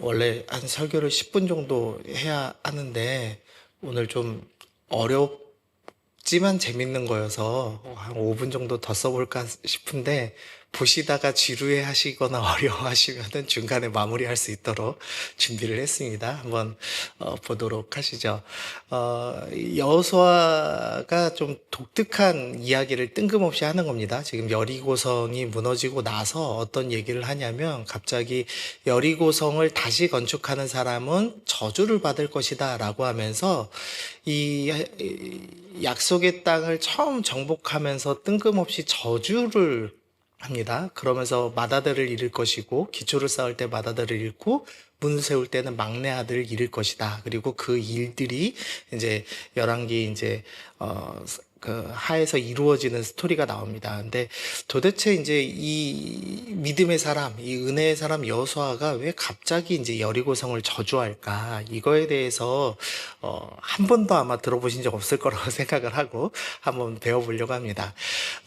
원래 한 설교를 10분 정도 해야 하는데 오늘 좀 어렵지만 재밌는 거여서 한 5분 정도 더 써볼까 싶은데 보시다가 지루해 하시거나 어려워하시면은 중간에 마무리할 수 있도록 준비를 했습니다. 한번 어, 보도록 하시죠. 어, 여호수아가 좀 독특한 이야기를 뜬금없이 하는 겁니다. 지금 여리고성이 무너지고 나서 어떤 얘기를 하냐면 갑자기 여리고성을 다시 건축하는 사람은 저주를 받을 것이다라고 하면서 이 약속의 땅을 처음 정복하면서 뜬금없이 저주를 합니다. 그러면서 맏아들을 잃을 것이고 기초를 쌓을 때 맏아들을 잃고 문 세울 때는 막내 아들을 잃을 것이다. 그리고 그 일들이 이제 열왕기 이제 어 그 하에서 이루어지는 스토리가 나옵니다. 근데 도대체 이제 이 믿음의 사람, 이 은혜의 사람 여호수아가 왜 갑자기 이제 여리고성을 저주할까? 이거에 대해서 어, 한 번도 아마 들어보신 적 없을 거라고 생각을 하고 한번 배워보려고 합니다.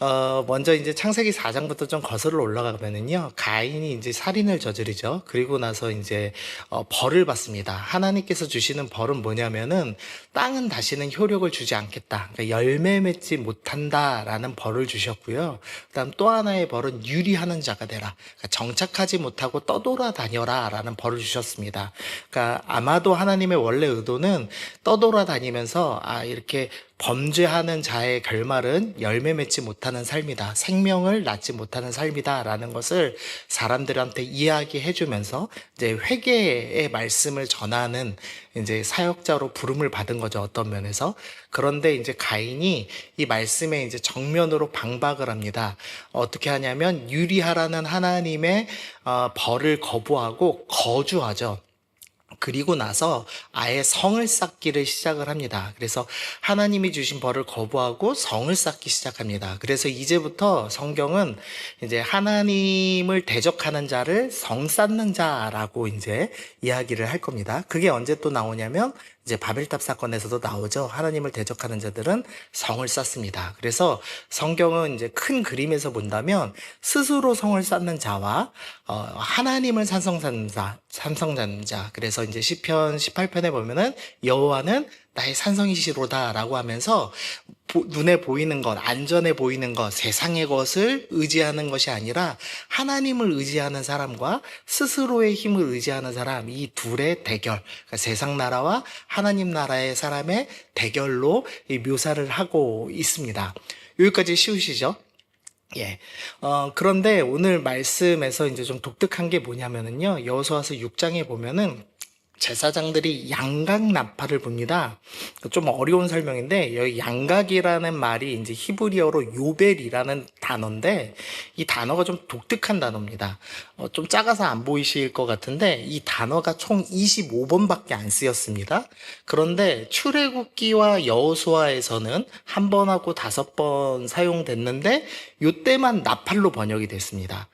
어, 먼저 이제 창세기 4장부터 좀 거슬러 올라가면은요, 가인이 이제 살인을 저지르죠. 그리고 나서 이제 어, 벌을 받습니다. 하나님께서 주시는 벌은 뭐냐면은 땅은 다시는 효력을 주지 않겠다. 그러니까 열매 맺지 못한다라는 벌을 주셨고요. 그다음 또 하나의 벌은 유리하는 자가 되라. 그러니까 정착하지 못하고 떠돌아다녀라라는 벌을 주셨습니다. 그러니까 아마도 하나님의 원래 의도는 떠돌아다니면서 아 이렇게 범죄하는 자의 결말은 열매 맺지 못하는 삶이다. 생명을 낳지 못하는 삶이다 라는 것을 사람들한테 이야기해 주면서 이제 회개의 말씀을 전하는 이제 사역자로 부름을 받은 거죠. 어떤 면에서. 그런데 이제 가인이 이 말씀에 이제 정면으로 방박을 합니다. 어떻게 하냐면 유리하라는 하나님의 어, 벌을 거부하고 거주하죠. 그리고 나서 아예 성을 쌓기를 시작을 합니다. 그래서 하나님이 주신 벌을 거부하고 성을 쌓기 시작합니다. 그래서 이제부터 성경은 이제 하나님을 대적하는 자를 성 쌓는 자라고 이제 이야기를 할 겁니다. 그게 언제 또 나오냐면 이제 바벨탑 사건에서도 나오죠. 하나님을 대적하는 자들은 성을 쌓습니다. 그래서 성경은 이제 큰 그림에서 본다면 스스로 성을 쌓는 자와 어, 하나님을 산성하는 자, 산성하는 자. 그래서 이제 시편 18편에 보면은 여호와는 나의 산성이시로다라고 하면서 보- 눈에 보이는 것, 안전해 보이는 것, 세상의 것을 의지하는 것이 아니라 하나님을 의지하는 사람과 스스로의 힘을 의지하는 사람 이 둘의 대결, 그러니까 세상 나라와 하나님 나라의 사람의 대결로 이 묘사를 하고 있습니다. 여기까지 쉬우시죠? 예. 어, 그런데 오늘 말씀에서 이제 좀 독특한 게 뭐냐면은요. 여호수아서 6장에 보면은 제사장들이 양각 나팔을 봅니다. 좀 어려운 설명인데 여기 양각이라는 말이 이제 히브리어로 요벨이라는 단어인데 이 단어가 좀 독특한 단어입니다. 어, 좀 작아서 안 보이실 것 같은데 이 단어가 총 25번밖에 안 쓰였습니다. 그런데 출애굽기와 여호수아에서는 한 번하고 다섯 번 사용됐는데 요때만 나팔로 번역이 됐습니다.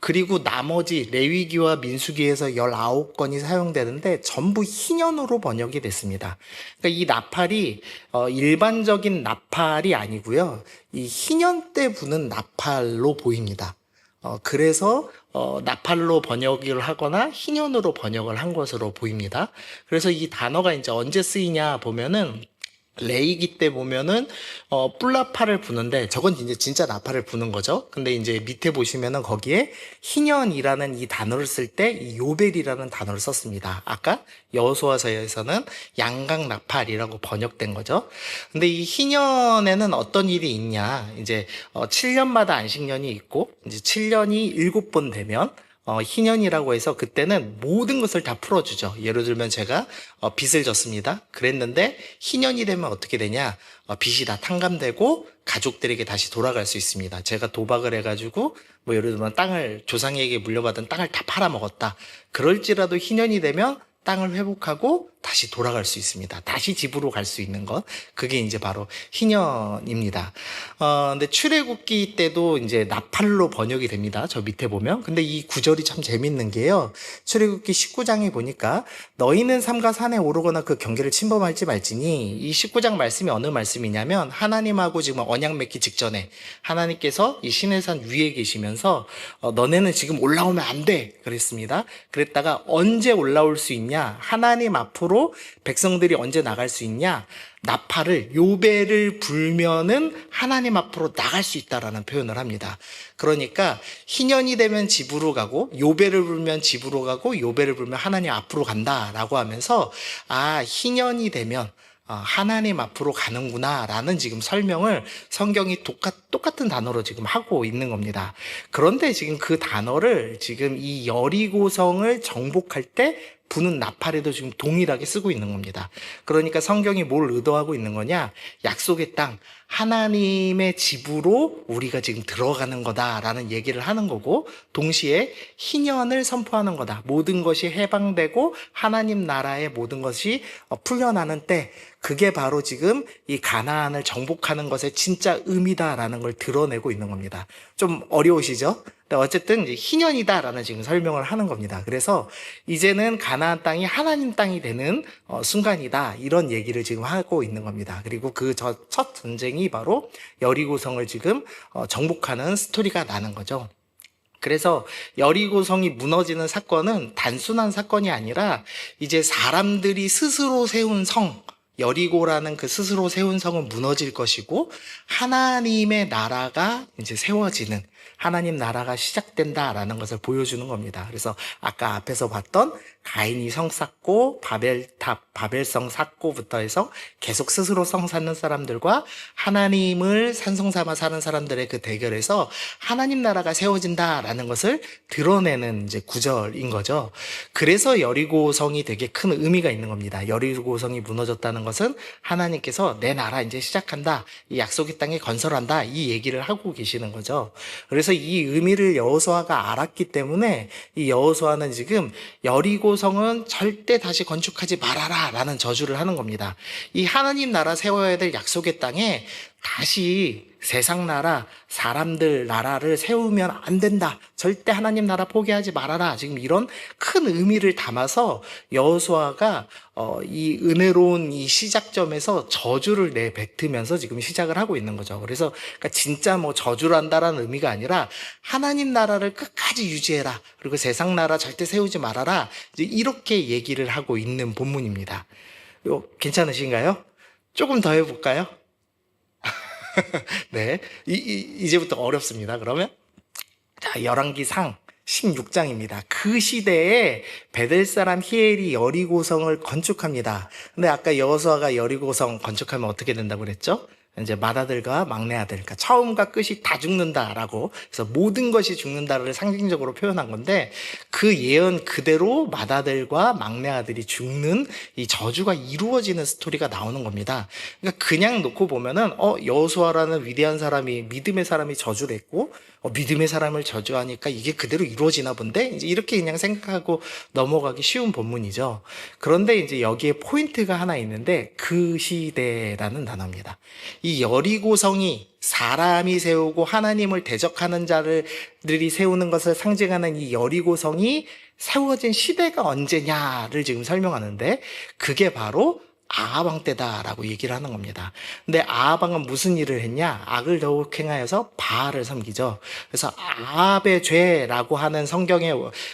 그리고 나머지 레위기와 민수기에서 19건이 사용되는데 전부 희년으로 번역이 됐습니다. 그러니까 이 나팔이 어, 일반적인 나팔이 아니고요. 이 희년 때 부는 나팔로 보입니다. 어, 그래서 어, 나팔로 번역을 하거나 희년으로 번역을 한 것으로 보입니다. 그래서 이 단어가 이제 언제 쓰이냐 보면은 레이기 때 보면은 어 뿔나팔을 부는데 저건 이제 진짜 나팔을 부는 거죠. 근데 이제 밑에 보시면은 거기에 희년이라는 이 단어를 쓸 때 이 요벨이라는 단어를 썼습니다. 아까 여호수아서에서는 양각 나팔이라고 번역된 거죠. 근데 이 희년에는 어떤 일이 있냐? 이제 어 7년마다 안식년이 있고 이제 7년이 7번 되면 어, 희년이라고 해서 그때는 모든 것을 다 풀어주죠. 예를 들면 제가 어, 빚을 졌습니다. 그랬는데 희년이 되면 어떻게 되냐? 어, 빚이 다 탕감되고 가족들에게 다시 돌아갈 수 있습니다. 제가 도박을 해가지고 뭐 예를 들면 땅을 조상에게 물려받은 땅을 다 팔아먹었다. 그럴지라도 희년이 되면 땅을 회복하고 다시 돌아갈 수 있습니다. 다시 집으로 갈 수 있는 것. 그게 이제 바로 희년입니다. 어, 근데 출애굽기 때도 이제 나팔로 번역이 됩니다. 저 밑에 보면. 근데 이 구절이 참 재밌는 게요. 출애굽기 19장에 보니까 너희는 삼가 산에 오르거나 그 경계를 침범할지 말지니 이 19장 말씀이 어느 말씀이냐면 하나님하고 지금 언약 맺기 직전에 하나님께서 이 시내산 위에 계시면서 어, 너네는 지금 올라오면 안 돼. 그랬습니다. 그랬다가 언제 올라올 수 있냐? 하나님 앞으로 백성들이 언제 나갈 수 있냐? 나팔을 요배를 불면은 하나님 앞으로 나갈 수 있다라는 표현을 합니다. 그러니까 희년이 되면 집으로 가고 요배를 불면 집으로 가고 요배를 불면 하나님 앞으로 간다라고 하면서 아 희년이 되면 어, 하나님 앞으로 가는구나라는 지금 설명을 성경이 똑같, 똑같은 단어로 지금 하고 있는 겁니다. 그런데 지금 그 단어를 지금 이 여리고성을 정복할 때 부는 나팔에도 지금 동일하게 쓰고 있는 겁니다. 그러니까 성경이 뭘 의도하고 있는 거냐? 약속의 땅, 하나님의 집으로 우리가 지금 들어가는 거다라는 얘기를 하는 거고, 동시에 희년을 선포하는 거다. 모든 것이 해방되고 하나님 나라의 모든 것이 어, 풀려나는 때, 그게 바로 지금 이 가나안을 정복하는 것의 진짜 의미다라는 걸 드러내고 있는 겁니다. 좀 어려우시죠? 근데 어쨌든 이제 희년이다라는 지금 설명을 하는 겁니다. 그래서 이제는 가나안 땅이 하나님 땅이 되는 어, 순간이다 이런 얘기를 지금 하고 있는 겁니다. 그리고 그 첫 전쟁이 바로 여리고성을 지금 어, 정복하는 스토리가 나는 거죠. 그래서 여리고성이 무너지는 사건은 단순한 사건이 아니라 이제 사람들이 스스로 세운 성, 여리고라는 그 스스로 세운 성은 무너질 것이고 하나님의 나라가 이제 세워지는 하나님 나라가 시작된다라는 것을 보여주는 겁니다. 그래서 아까 앞에서 봤던 가인이 성 쌓고 바벨탑, 바벨성 쌓고부터 해서 계속 스스로 성 쌓는 사람들과 하나님을 산성 삼아 사는 사람들의 그 대결에서 하나님 나라가 세워진다라는 것을 드러내는 이제 구절인 거죠. 그래서 여리고 성이 되게 큰 의미가 있는 겁니다. 여리고 성이 무너졌다는 것은 하나님께서 내 나라 이제 시작한다. 이 약속의 땅에 건설한다. 이 얘기를 하고 계시는 거죠. 그래서 이 의미를 여호수아가 알았기 때문에 이 여호수아는 지금 여리고성은 절대 다시 건축하지 말아라라는 저주를 하는 겁니다. 이 하나님 나라 세워야 될 약속의 땅에 다시 세상 나라, 사람들 나라를 세우면 안 된다. 절대 하나님 나라 포기하지 말아라. 지금 이런 큰 의미를 담아서 여호수아가 어, 이 은혜로운 이 시작점에서 저주를 내뱉으면서 지금 시작을 하고 있는 거죠. 그래서 그러니까 진짜 뭐 저주를 한다라는 의미가 아니라 하나님 나라를 끝까지 유지해라. 그리고 세상 나라 절대 세우지 말아라. 이렇게 얘기를 하고 있는 본문입니다. 요, 괜찮으신가요? 조금 더 해볼까요? 네. 이, 이, 이 제부터 어렵습니다. 그러면. 자, 열왕기상 16장입니다. 그 시대에 베델 사람 히엘이 여리고성을 건축합니다. 근데 아까 여호수아가 여리고성 건축하면 어떻게 된다고 그랬죠? 이제 맏아들과 막내아들, 그러니까 처음과 끝이 다 죽는다라고 그래서 모든 것이 죽는다를 상징적으로 표현한 건데 그 예언 그대로 맏아들과 막내아들이 죽는 이 저주가 이루어지는 스토리가 나오는 겁니다. 그러니까 그냥 놓고 보면은 어 여호수아라는 위대한 사람이 믿음의 사람이 저주를 했고 어, 믿음의 사람을 저주하니까 이게 그대로 이루어지나 본데 이제 이렇게 그냥 생각하고 넘어가기 쉬운 본문이죠. 그런데 이제 여기에 포인트가 하나 있는데 그 시대라는 단어입니다. 이 여리고성이 사람이 세우고 하나님을 대적하는 자들이 세우는 것을 상징하는 이 여리고성이 세워진 시대가 언제냐를 지금 설명하는데 그게 바로 아하방 때다라고 얘기를 하는 겁니다. 근데 아하방은 무슨 일을 했냐? 악을 더욱 행하여서 바알을 섬기죠. 그래서 아합의 죄라고 하는 성경의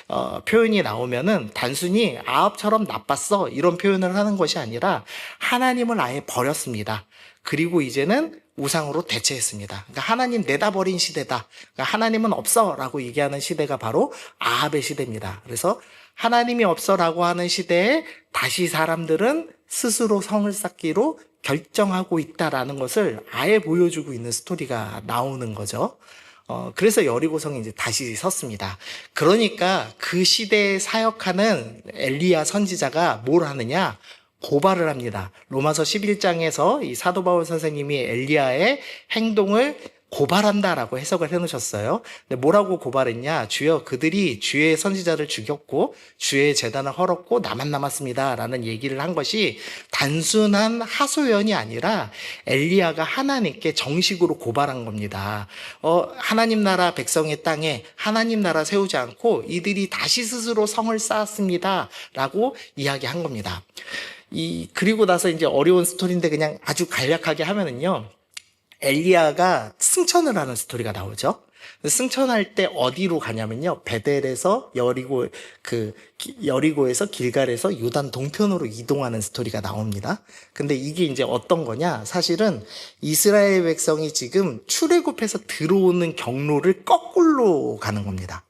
어, 표현이 나오면은 단순히 아합처럼 나빴어 이런 표현을 하는 것이 아니라 하나님을 아예 버렸습니다. 그리고 이제는 우상으로 대체했습니다. 그러니까 하나님 내다버린 시대다. 그러니까 하나님은 없어라고 얘기하는 시대가 바로 아합의 시대입니다. 그래서 하나님이 없어라고 하는 시대에 다시 사람들은 스스로 성을 쌓기로 결정하고 있다라는 것을 아예 보여주고 있는 스토리가 나오는 거죠. 어, 그래서 여리고성이 이제 다시 섰습니다. 그러니까 그 시대에 사역하는 엘리야 선지자가 뭘 하느냐? 고발을 합니다. 로마서 11장에서 이 사도 바울 선생님이 엘리야의 행동을 고발한다라고 해석을 해놓으셨어요. 근데 뭐라고 고발했냐? 주여 그들이 주의 선지자를 죽였고 주의 재단을 헐었고 나만 남았습니다라는 얘기를 한 것이 단순한 하소연이 아니라 엘리야가 하나님께 정식으로 고발한 겁니다. 어, 하나님 나라 백성의 땅에 하나님 나라 세우지 않고 이들이 다시 스스로 성을 쌓았습니다라고 이야기한 겁니다. 이 그리고 나서 이제 어려운 스토리인데 그냥 아주 간략하게 하면은요. 엘리야가 승천을 하는 스토리가 나오죠. 승천할 때 어디로 가냐면요. 베델에서 여리고 그 기- 여리고에서 길갈에서 요단 동편으로 이동하는 스토리가 나옵니다. 근데 이게 이제 어떤 거냐? 사실은 이스라엘 백성이 지금 출애굽해서 들어오는 경로를 거꾸로 가는 겁니다.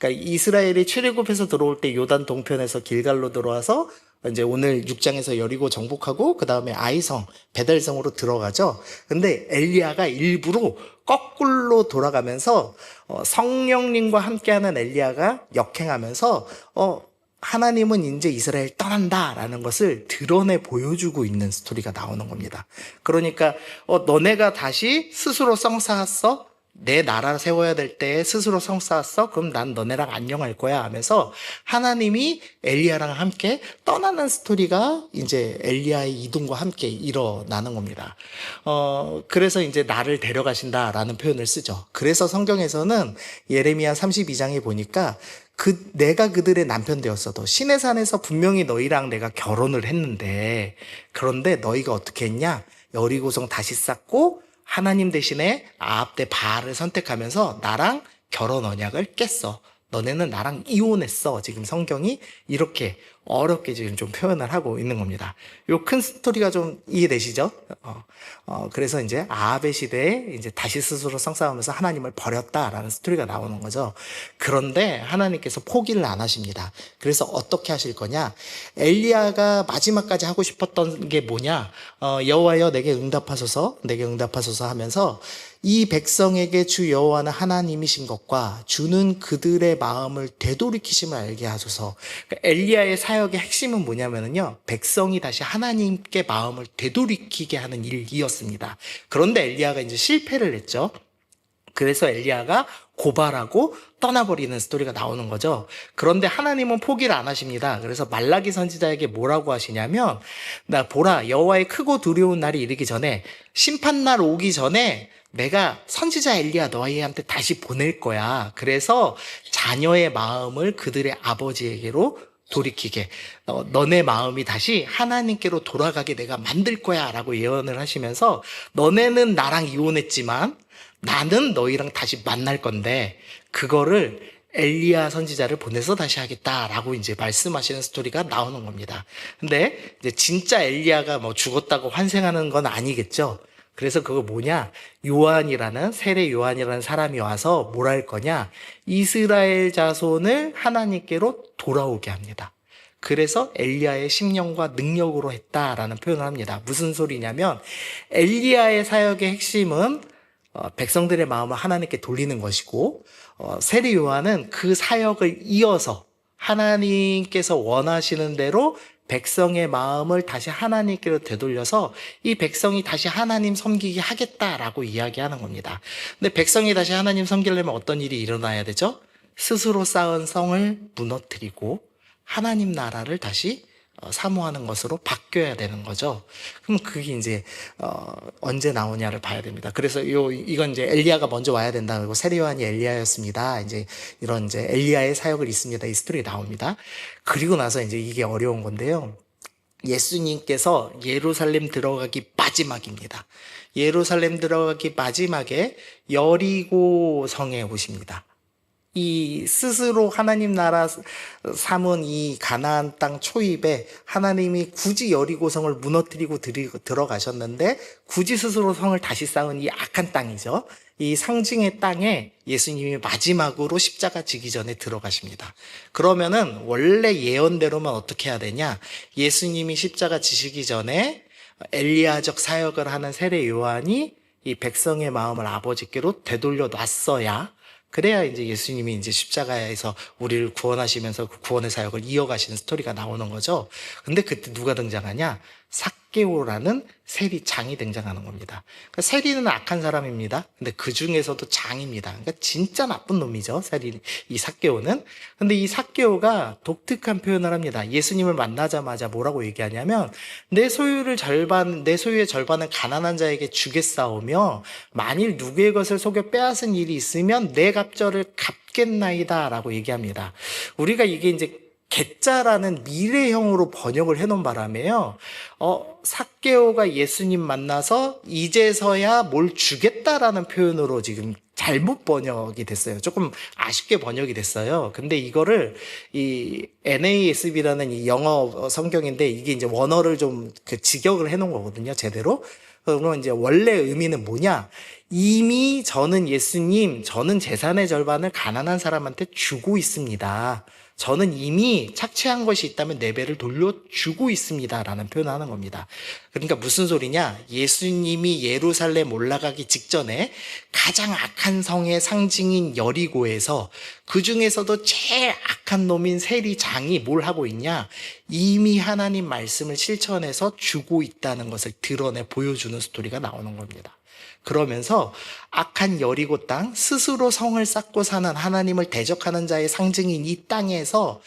그러니까 이스라엘이 출애굽해서 들어올 때 요단 동편에서 길갈로 들어와서 이제 오늘 6장에서 여리고 정복하고 그 다음에 아이성 베델성으로 들어가죠. 근데 엘리야가 일부러 거꾸로 돌아가면서 어, 성령님과 함께하는 엘리야가 역행하면서 어 하나님은 이제 이스라엘 떠난다라는 것을 드러내 보여주고 있는 스토리가 나오는 겁니다. 그러니까 어 너네가 다시 스스로 성 쌓았어? 내 나라 세워야 될 때 스스로 성 쌓았어? 그럼 난 너네랑 안녕할 거야 하면서 하나님이 엘리야랑 함께 떠나는 스토리가 이제 엘리야의 이동과 함께 일어나는 겁니다. 어, 그래서 이제 나를 데려가신다라는 표현을 쓰죠. 그래서 성경에서는 예레미야 32장에 보니까 그 내가 그들의 남편 되었어도 신의 산에서 분명히 너희랑 내가 결혼을 했는데 그런데 너희가 어떻게 했냐? 여리고성 다시 쌓고 하나님 대신에 아합 대 바알을 선택하면서 나랑 결혼 언약을 깼어. 너네는 나랑 이혼했어. 지금 성경이 이렇게 어렵게 지금 좀 표현을 하고 있는 겁니다. 요 큰 스토리가 좀 이해되시죠? 어, 어, 그래서 이제 아합의 시대에 이제 다시 스스로 성싸움하면서 하나님을 버렸다라는 스토리가 나오는 거죠. 그런데 하나님께서 포기를 안 하십니다. 그래서 어떻게 하실 거냐? 엘리야가 마지막까지 하고 싶었던 게 뭐냐? 어, 여호와여 내게 응답하소서, 내게 응답하소서 하면서 이 백성에게 주 여호와는 하나님이신 것과 주는 그들의 마음을 되돌이키심을 알게 하소서. 그러니까 엘리야의 사역의 핵심은 뭐냐면요, 백성이 다시 하나님께 마음을 되돌이키게 하는 일이었습니다. 그런데 엘리야가 이제 실패를 했죠. 그래서 엘리야가 고발하고 떠나버리는 스토리가 나오는 거죠. 그런데 하나님은 포기를 안 하십니다. 그래서 말라기 선지자에게 뭐라고 하시냐면 나 보라 여호와의 크고 두려운 날이 이르기 전에 심판 날 오기 전에 내가 선지자 엘리야 너희한테 다시 보낼 거야. 그래서 자녀의 마음을 그들의 아버지에게로 돌이키게 어, 너네 마음이 다시 하나님께로 돌아가게 내가 만들 거야라고 예언을 하시면서 너네는 나랑 이혼했지만 나는 너희랑 다시 만날 건데 그거를 엘리야 선지자를 보내서 다시 하겠다라고 이제 말씀하시는 스토리가 나오는 겁니다. 근데 이제 진짜 엘리야가 뭐 죽었다고 환생하는 건 아니겠죠. 그래서 그거 뭐냐? 요한이라는 세례 요한이라는 사람이 와서 뭘 할 거냐? 이스라엘 자손을 하나님께로 돌아오게 합니다. 그래서 엘리야의 심령과 능력으로 했다라는 표현을 합니다. 무슨 소리냐면 엘리야의 사역의 핵심은 어, 백성들의 마음을 하나님께 돌리는 것이고 어, 세례 요한은 그 사역을 이어서 하나님께서 원하시는 대로 백성의 마음을 다시 하나님께로 되돌려서 이 백성이 다시 하나님 섬기게 하겠다라고 이야기하는 겁니다. 근데 백성이 다시 하나님 섬기려면 어떤 일이 일어나야 되죠? 스스로 쌓은 성을 무너뜨리고 하나님 나라를 다시 어, 사모하는 것으로 바뀌어야 되는 거죠. 그럼 그게 이제 어, 언제 나오냐를 봐야 됩니다. 그래서 요 이건 이제 엘리야가 먼저 와야 된다. 그리고 세례요한이 엘리야였습니다. 이제 이런 이제 엘리야의 사역을 있습니다. 이 스토리 나옵니다. 그리고 나서 이제 이게 어려운 건데요. 예수님께서 예루살렘 들어가기 마지막입니다. 예루살렘 들어가기 마지막에 여리고 성에 오십니다. 이 스스로 하나님 나라 삼은 이 가나안 땅 초입에 하나님이 굳이 여리고성을 무너뜨리고 들어가셨는데 굳이 스스로 성을 다시 쌓은 이 악한 땅이죠. 이 상징의 땅에 예수님이 마지막으로 십자가 지기 전에 들어가십니다. 그러면은 원래 예언대로만 어떻게 해야 되냐? 예수님이 십자가 지시기 전에 엘리야적 사역을 하는 세례 요한이 이 백성의 마음을 아버지께로 되돌려 놨어야 그래야 이제 예수님이 이제 십자가에서 우리를 구원하시면서 그 구원의 사역을 이어가시는 스토리가 나오는 거죠. 근데 그때 누가 등장하냐? 삭 삭개오라는 세리 장이 등장하는 겁니다. 그러니까 세리는 악한 사람입니다. 근데 그 중에서도 장입니다. 그러니까 진짜 나쁜 놈이죠. 세리 이 삭개오는. 근데 이 삭개오가 독특한 표현을 합니다. 예수님을 만나자마자 뭐라고 얘기하냐면 내 소유를 절반 내 소유의 절반을 가난한 자에게 주겠사오며 만일 누구의 것을 속여 빼앗은 일이 있으면 내 갑절을 갚겠나이다라고 얘기합니다. 우리가 이게 이제 개짜라는 미래형으로 번역을 해놓은 바람에요. 어, 삭개오가 예수님 만나서 이제서야 뭘 주겠다라는 표현으로 지금 잘못 번역이 됐어요. 조금 아쉽게 번역이 됐어요. 근데 이거를 이 NASB라는 이 영어 성경인데 이게 이제 원어를 좀 그 직역을 해놓은 거거든요. 제대로. 그러면 이제 원래 의미는 뭐냐? 이미 저는 예수님, 저는 재산의 절반을 가난한 사람한테 주고 있습니다. 저는 이미 착취한 것이 있다면 네 배를 돌려주고 있습니다. 라는 표현을 하는 겁니다. 그러니까 무슨 소리냐? 예수님이 예루살렘 올라가기 직전에 가장 악한 성의 상징인 여리고에서 그 중에서도 제일 악한 놈인 세리장이 뭘 하고 있냐? 이미 하나님 말씀을 실천해서 주고 있다는 것을 드러내 보여주는 스토리가 나오는 겁니다. 그러면서 악한 여리고 땅, 스스로 성을 쌓고 사는 하나님을 대적하는 자의 상징인 이 땅에서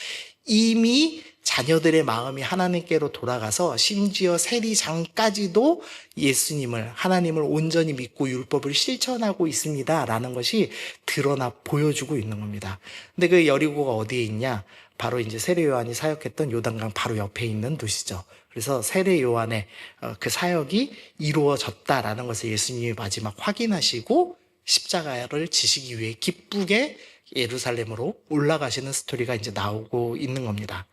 이미 자녀들의 마음이 하나님께로 돌아가서 심지어 세리장까지도 예수님을, 하나님을 온전히 믿고 율법을 실천하고 있습니다. 라는 것이 드러나 보여주고 있는 겁니다. 근데 그 여리고가 어디에 있냐? 바로 이제 세례 요한이 사역했던 요단강 바로 옆에 있는 도시죠. 그래서 세례 요한의 어, 그 사역이 이루어졌다라는 것을 예수님이 마지막 확인하시고 십자가를 지시기 위해 기쁘게 예루살렘으로 올라가시는 스토리가 이제 나오고 있는 겁니다.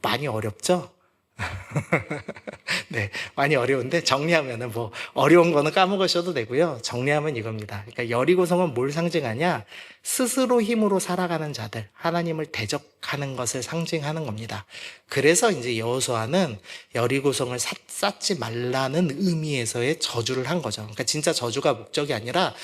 많이 어렵죠? 네, 많이 어려운데 정리하면은 뭐 어려운 거는 까먹으셔도 되고요. 정리하면 이겁니다. 그러니까 여리고성은 뭘 상징하냐? 스스로 힘으로 살아가는 자들, 하나님을 대적하는 것을 상징하는 겁니다. 그래서 이제 여호수아는 여리고성을 사- 쌓지 말라는 의미에서의 저주를 한 거죠. 그러니까 진짜 저주가 목적이 아니라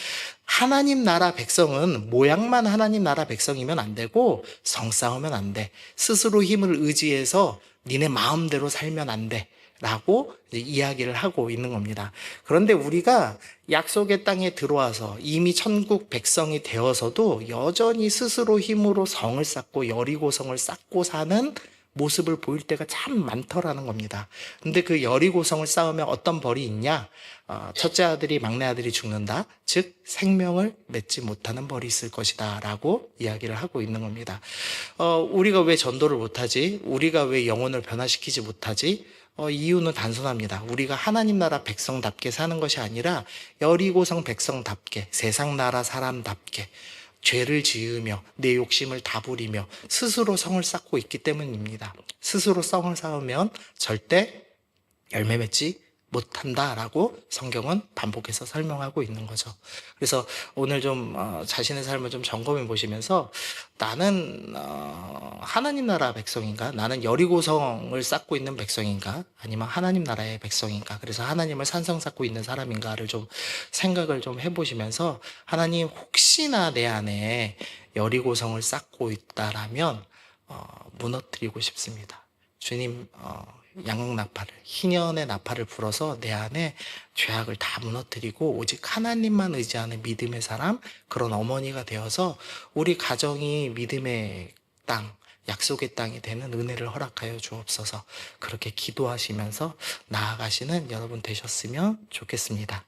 하나님 나라 백성은 모양만 하나님 나라 백성이면 안 되고 성 싸우면 안 돼. 스스로 힘을 의지해서 니네 마음대로 살면 안 돼. 라고 이야기를 하고 있는 겁니다. 그런데 우리가 약속의 땅에 들어와서 이미 천국 백성이 되어서도 여전히 스스로 힘으로 성을 쌓고 여리고성을 쌓고 사는 모습을 보일 때가 참 많더라는 겁니다. 근데 그 여리고성을 쌓으면 어떤 벌이 있냐? 어, 첫째 아들이 막내 아들이 죽는다. 즉 생명을 맺지 못하는 벌이 있을 것이다라고 이야기를 하고 있는 겁니다. 어, 우리가 왜 전도를 못하지? 우리가 왜 영혼을 변화시키지 못하지? 어, 이유는 단순합니다. 우리가 하나님 나라 백성답게 사는 것이 아니라 여리고성 백성답게 세상 나라 사람답게 죄를 지으며 내 욕심을 다부리며 스스로 성을 쌓고 있기 때문입니다. 스스로 성을 쌓으면 절대 열매 맺지 못한다라고 성경은 반복해서 설명하고 있는 거죠. 그래서 오늘 좀 어, 자신의 삶을 좀 점검해 보시면서 나는 어, 하나님 나라 백성인가? 나는 여리고성을 쌓고 있는 백성인가? 아니면 하나님 나라의 백성인가? 그래서 하나님을 산성 쌓고 있는 사람인가를 좀 생각을 좀 해보시면서 하나님 혹시나 내 안에 여리고성을 쌓고 있다라면 어, 무너뜨리고 싶습니다. 주님 어, 양극 나팔을 희년의 나팔을 불어서 내 안에 죄악을 다 무너뜨리고 오직 하나님만 의지하는 믿음의 사람 그런 어머니가 되어서 우리 가정이 믿음의 땅 약속의 땅이 되는 은혜를 허락하여 주옵소서 그렇게 기도하시면서 나아가시는 여러분 되셨으면 좋겠습니다.